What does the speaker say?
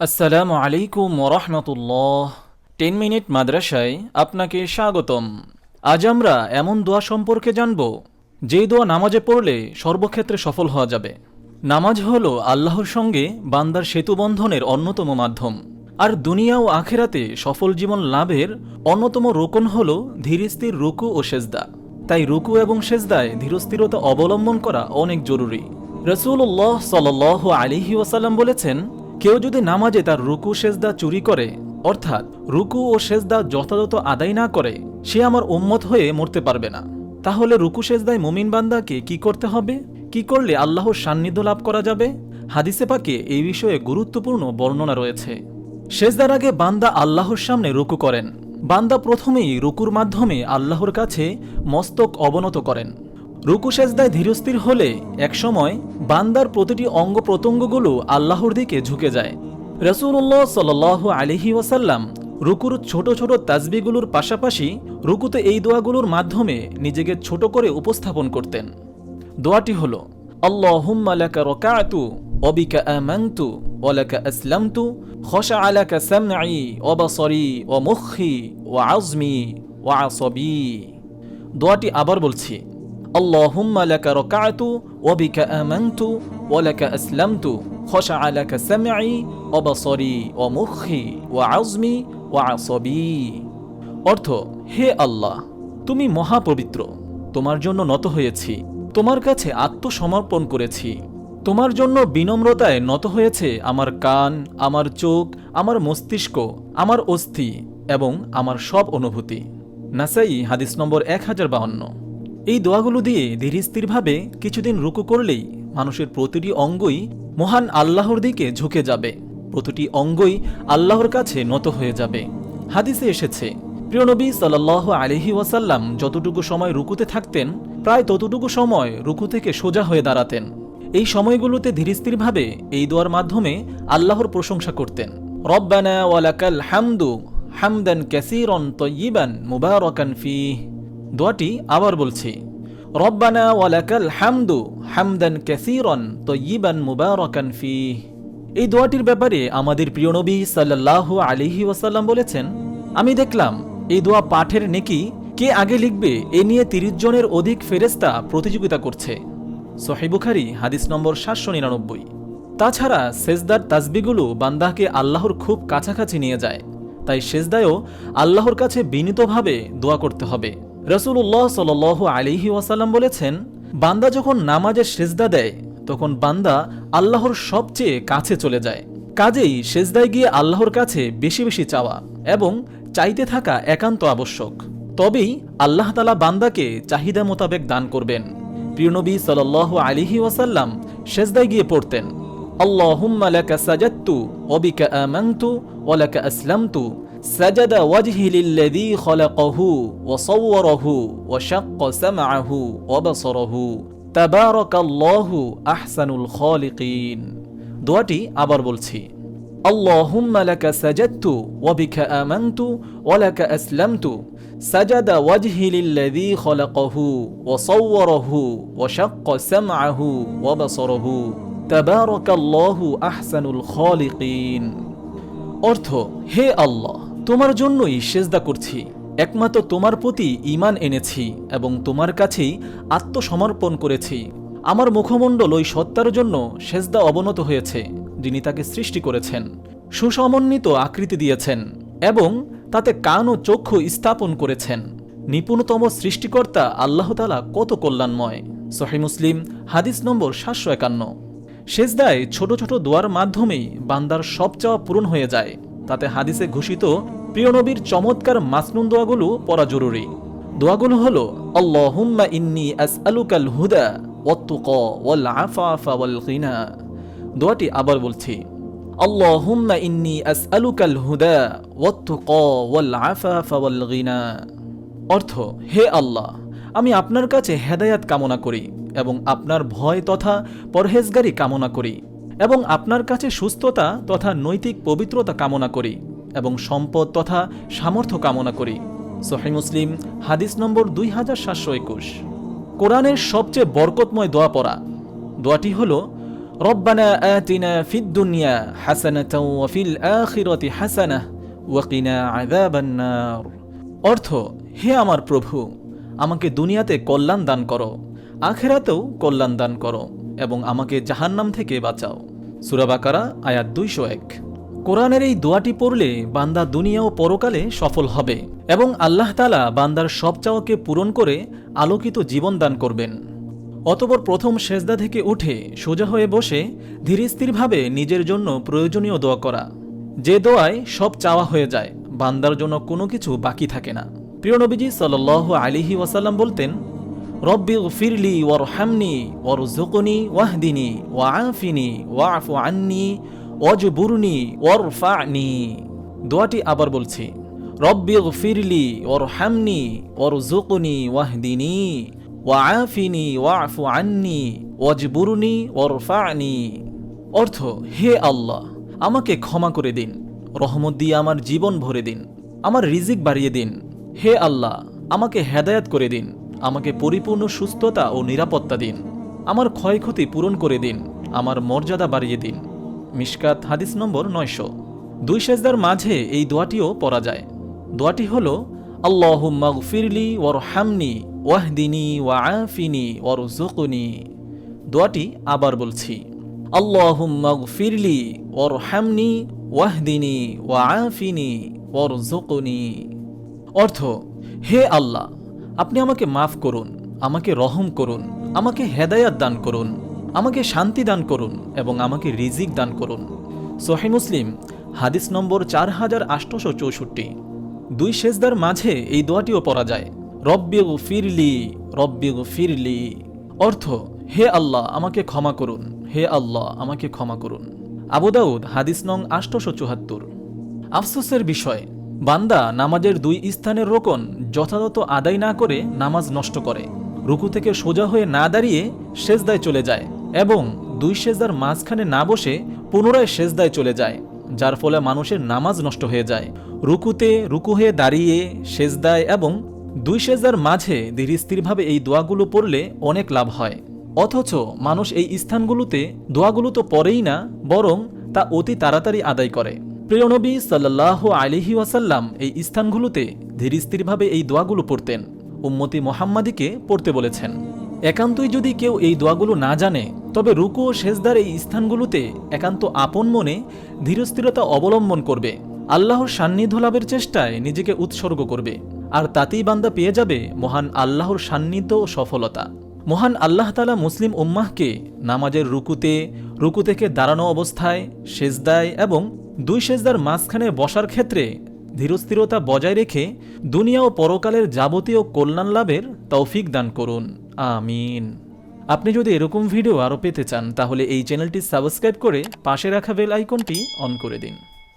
আসসালামু আলাইকুম ওরহমতুল্লাহ টেন মিনিট মাদ্রাসায় আপনাকে স্বাগতম। আজ আমরা এমন দোয়া সম্পর্কে জানব, যে দোয়া নামাজে পড়লে সর্বক্ষেত্রে সফল হওয়া যাবে। নামাজ হল আল্লাহর সঙ্গে বান্দার সেতুবন্ধনের অন্যতম মাধ্যম। আর দুনিয়া ও আখেরাতে সফল জীবন লাভের অন্যতম রোকন হল ধীরস্থির রুকু ও সেজদা। তাই রুকু এবং সেজদায় ধীরস্থিরতা অবলম্বন করা অনেক জরুরি। রসুল্লাহ সাল আলিহি ওয়াসাল্লাম বলেছেন কেউ যদি নামাজে তার রুকু, সেজদা চুরি করে, অর্থাৎ রুকু ও সেজদা যথাযথ আদায় না করে, সে আমার উম্মত হয়ে মরতে পারবে না। তাহলে রুকু, সেজদায় মুমিন বান্দাকে কি করতে হবে? কি করলে আল্লাহর সান্নিধ্য লাভ করা যাবে? হাদিসে পাকে এই বিষয়ে গুরুত্বপূর্ণ বর্ণনা রয়েছে। সেজদার আগে বান্দা আল্লাহর সামনে রুকু করেন। বান্দা প্রথমেই রুকুর মাধ্যমে আল্লাহর কাছে মস্তক অবনত করেন। রুকু সেজদায় ধীরস্থির হলে একসময় বান্দার প্রতিটি অঙ্গ প্রত্যঙ্গগুলো আল্লাহর দিকে ঝুঁকে যায়। রসুল্লাহ সাল আলিহি ওয়াসাল্লাম রুকুর ছোট ছোট তাজবিগুলোর পাশাপাশি রুকুতে এই দোয়াগুলোর মাধ্যমে নিজেকে ছোট করে উপস্থাপন করতেন। দোয়াটি হল রাকাতু ওবিকা আমানতু মুখি ওয়া আজমি দোয়াটি আবার বলছি আমানতু ওয়ালাকা আসলামতু খশা আলাকা সামঈ ওয়া বাসারি ওয়া মুখি ওয়া আজমি ওয়া আসবি। অর্থ, হে আল্লাহ, তুমি মহাপবিত্র, তোমার জন্য নত হয়েছি, তোমার কাছে আত্মসমর্পণ করেছি, তোমার জন্য বিনম্রতায় নত হয়েছে আমার কান, আমার চোখ, আমার মস্তিষ্ক, আমার অস্থি এবং আমার সব অনুভূতি। নাসাই, হাদিস নম্বর এক হাজার বাহান্ন। এই দোয়াগুলো দিয়ে ধীরস্থিরভাবে কিছুদিন রুকু করলেই মানুষের প্রতিটি অঙ্গই মহান আল্লাহর দিকে ঝুঁকে যাবে। প্রতিটি অঙ্গই আল্লাহর কাছে নত হয়ে যাবে। হাদিসে এসেছে প্রিয়নবী সাল্লাহ আলহি ওয়াসাল্লাম যতটুকু সময় রুকুতে থাকতেন, প্রায় ততটুকু সময় রুকু থেকে সোজা হয়ে দাঁড়াতেন। এই সময়গুলোতে ধীরস্থিরভাবে এই দোয়ার মাধ্যমে আল্লাহর প্রশংসা করতেন। রব্বানা ওয়ালাকাল হামদু হামদান ক্যাসিরন তয়িবান মুবারকান ফি দোয়াটি আবার বলছি, রব্বানা ওয়ালাকাল হামদু হামদান ক্যাসিরন তয়িবান মুবারকান ফি এই দোয়াটির ব্যাপারে আমাদের প্রিয় নবী সাল্লাহ আলিহি ওয়াসাল্লাম বলেছেন, আমি দেখলাম এই দোয়া পাঠের নেকি কে আগে লিখবে এ নিয়ে তিরিশ জনের অধিক ফেরেস্তা প্রতিযোগিতা করছে। সহিবুখারি হাদিস নম্বর সাতশো নিরানব্বই। তাছাড়া সেজদার তাজবিগুলো বান্দাহকে আল্লাহর খুব কাছাকাছি নিয়ে যায়। তাই সেজদায়ও আল্লাহর কাছে বিনীতভাবে দোয়া করতে হবে। রসুল্লাহ সাল আলিহি ওয়াসাল্লাম বলেছেন, বান্দা যখন নামাজের সেজদা দেয়, তখন বান্দা আল্লাহর সবচেয়ে কাছে চলে যায়। কাজেই সেজদায় গিয়ে আল্লাহর কাছে বেশি বেশি চাওয়া এবং চাইতে থাকা একান্ত আবশ্যক। তবেই আল্লাহ তালা বান্দাকে চাহিদা মোতাবেক দান করবেন। প্রিয়নবী সাল আলিহি ওয়াসাল্লাম সেজদায় গিয়ে পড়তেন, আল্লাহুম্মা লাকা সাজাদতু ওবিকা আমানতু ওয়ালাকা আসলামতু سجد وجهي للذي خلقه وصوره وشق سمعه وبصره تبارك الله أحسن الخالقين দোয়াটি আবার বলছি اللهم لك سجدت وبك آمنت ولك أسلمت سجد وجهي للذي خلقه وصوره وشق سمعه وبصره تبارك الله أحسن الخالقين অর্থ, হে আল্লাহ, তোমার জন্যই সেজদা করছি। একমাত্র তোমার প্রতি ইমান এনেছি এবং তোমার কাছেই আত্মসমর্পণ করেছি। আমার মুখমণ্ডল ওই সত্তার জন্য সেজদা অবনত হয়েছে, যিনি তাকে সৃষ্টি করেছেন। সুসমন্বিত আকৃতি দিয়েছেন এবং তাতে কান ও চক্ষু স্থাপন করেছেন। নিপুণতম সৃষ্টিকর্তা আল্লাহতালা কত কল্যাণময়। সহি মুসলিম, হাদিস নম্বর সাতশো একান্ন। সেজদায় ছোট ছোট দোয়ার মাধ্যমেই বান্দার সব চাওয়া পূরণ হয়ে যায়। তাতে হাদিসে ঘোষিত প্রিয়নবীর চমৎকার মাসনুন দোয়াগুলো পড়া জরুরি। দোয়াগুলো হলো, আল্লাহুম্মা ইন্নি আসআলুকাল হুদা ওয়াত্তুক ওয়াল আফাফা ওয়াল গিনা। দোয়াটি আবার বলছি, আল্লাহুম্মা ইন্নি আসআলুকাল হুদা ওয়াত্তুক ওয়াল আফাফা ওয়াল গিনা। অর্থ, হে আল্লাহ, আমি আপনার কাছে হেদায়াত কামনা করি। এবং আপনার ভয় তথা পরহেজগারি কামনা করি, এবং আপনার কাছে সুস্থতা তথা নৈতিক পবিত্রতা কামনা করি, এবং সম্পদ তথা সামর্থ্য কামনা করি। সহি মুসলিম, হাদিস নম্বর দুই হাজার সাতশো একুশ। কোরআনের সবচেয়ে বরকতময় দোয়া পড়া। দোয়াটি হল, রব্বানা আতিনা ফিদ্দুনিয়া হাসানাতাও ওয়াফিল আখিরতি হাসানাহ ওয়াকিনা আযাবান্নার অর্থ, হে আমার প্রভু, আমাকে দুনিয়াতে কল্যাণ দান করো। আখেরাতেও কল্যাণ দান করো এবং আমাকে জাহান্নাম থেকে বাঁচাও। সুরাবাকারা আয়াত দুইশো এক। কোরআনের এই দোয়াটি পড়লে বান্দা দুনিয়া ও পরকালে সফল হবে এবং আল্লাহ তালা বান্দার সব চাওয়াকে পূরণ করে আলোকিত জীবন দান করবেন। অতপর প্রথম সেজদা থেকে উঠে সোজা হয়ে বসে ধীরস্থিরভাবে নিজের জন্য প্রয়োজনীয় দোয়া করা। যে দোয়ায় সব চাওয়া হয়ে যায়, বান্দার জন্য কোনো কিছু বাকি থাকে না। প্রিয় নবীজি আলিহি ওয়াসাল্লাম বলতেন রব্বি ফিরলি ওয়ার হামনি ওর জোকনি ওয়াহদিনী ওয়াফিনি ওয়াফু আন্নি অজবুরনি ওর ফানি দোয়াটি আবার বলছি, রব্বি ফিরলি ওর হামনি ওর জোকনি ওয়াহদিনী ওয়াফিনি ওয়াফু আন্নি, ওয়াজবুরনি ওর ফানি অর্থ, হে আল্লাহ, আমাকে ক্ষমা করে দিন, রহমত দিয়ে আমার জীবন ভরে দিন, আমার রিজিক বাড়িয়ে দিন। হে আল্লাহ, আমাকে হেদায়াত করে দিন। আমাকে পরিপূর্ণ সুস্থতা ও নিরাপত্তা দিন। আমার ক্ষয়ক্ষতি পূরণ করে দিন। আমার মর্যাদা বাড়িয়ে দিন। মিশকাত হাদিস নম্বর নয়শো। দুই সেজদার মাঝে এই দোয়াটিও পড়া যায়। দোয়াটি হল আল্লাহ ফিরলি ওর হামনি ওয়াহদিনী ওয়া আফিনি ওর জোকনি দোয়াটি আবার বলছি আল্লাহ ফিরলি ওর হামনি ওয়াহদিনী ওয়া আফিনি ওর জোকনি অর্থ, হে আল্লাহ আপনি আমাকে মাফ করুন, আমাকে রহম করুন, আমাকে হেদায়াত দান করুন, আমাকে শান্তি দান করুন এবং আমাকে রিজিক দান করুন। সোহে মুসলিম, হাদিস নম্বর চার হাজার আটশোশো চৌষট্টি। দুই সেজদার মাঝে এই দোয়াটিও পড়া যায়, রব্বি ফিরলি রব্বি ফিরলি অর্থ, হে আল্লাহ, আমাকে ক্ষমা করুন, হে আল্লাহ, আমাকে ক্ষমা করুন। আবুদাউদ হাদিস নং আটশোশো চুহাত্তর আফসোসের বিষয় বান্দা নামাজের দুই স্থানের রোকন যথাযথ আদায় না করে নামাজ নষ্ট করে। রুকু থেকে সোজা হয়ে না দাঁড়িয়ে সেজদায় চলে যায় এবং দুই সেজদার মাঝখানে না বসে পুনরায় সেজদায় চলে যায়, যার ফলে মানুষের নামাজ নষ্ট হয়ে যায়। রুকুতে রুকু হয়ে দাঁড়িয়ে সেজদায় এবং দুই সেজদার মাঝে ধীরস্থিরভাবে এই দোয়াগুলো পড়লে অনেক লাভ হয়। অথচ মানুষ এই স্থানগুলোতে দোয়াগুলো তো পড়েই না, বরং তা অতি তাড়াতাড়ি আদায় করে। প্রিয়নবী সাল্লাহ আলিহি ওয়াসাল্লাম এই স্থানগুলোতে ধীরস্থিরভাবে এই দোয়াগুলো পড়তেন, উম্মতি মোহাম্মাদিকে পড়তে বলেছেন। একান্তই যদি কেউ এই দোয়াগুলো না জানে, তবে রুকু ও সেজদার এই স্থানগুলোতে একান্ত আপন মনে ধীরস্থিরতা অবলম্বন করবে, আল্লাহর সান্নিধ্য লাভের চেষ্টায় নিজেকে উৎসর্গ করবে, আর তাতেই বান্দা পেয়ে যাবে মহান আল্লাহর সান্নিধ্য ও সফলতা। মহান আল্লাহ তালা মুসলিম উম্মাহকে নামাজের রুকুতে, রুকু থেকে দাঁড়ানো অবস্থায়, সেজদায় এবং দুই সেজদার মাঝখানে বসার ক্ষেত্রে ধীরস্থিরতা বজায় রেখে দুনিয়া ও পরকালের যাবতীয় কল্যাণ লাভের তৌফিক দান করুন। আমিন। আপনি যদি এরকম ভিডিও আরও পেতে চান, তাহলে এই চ্যানেলটি সাবস্ক্রাইব করে পাশে রাখা বেল আইকনটি অন করে দিন।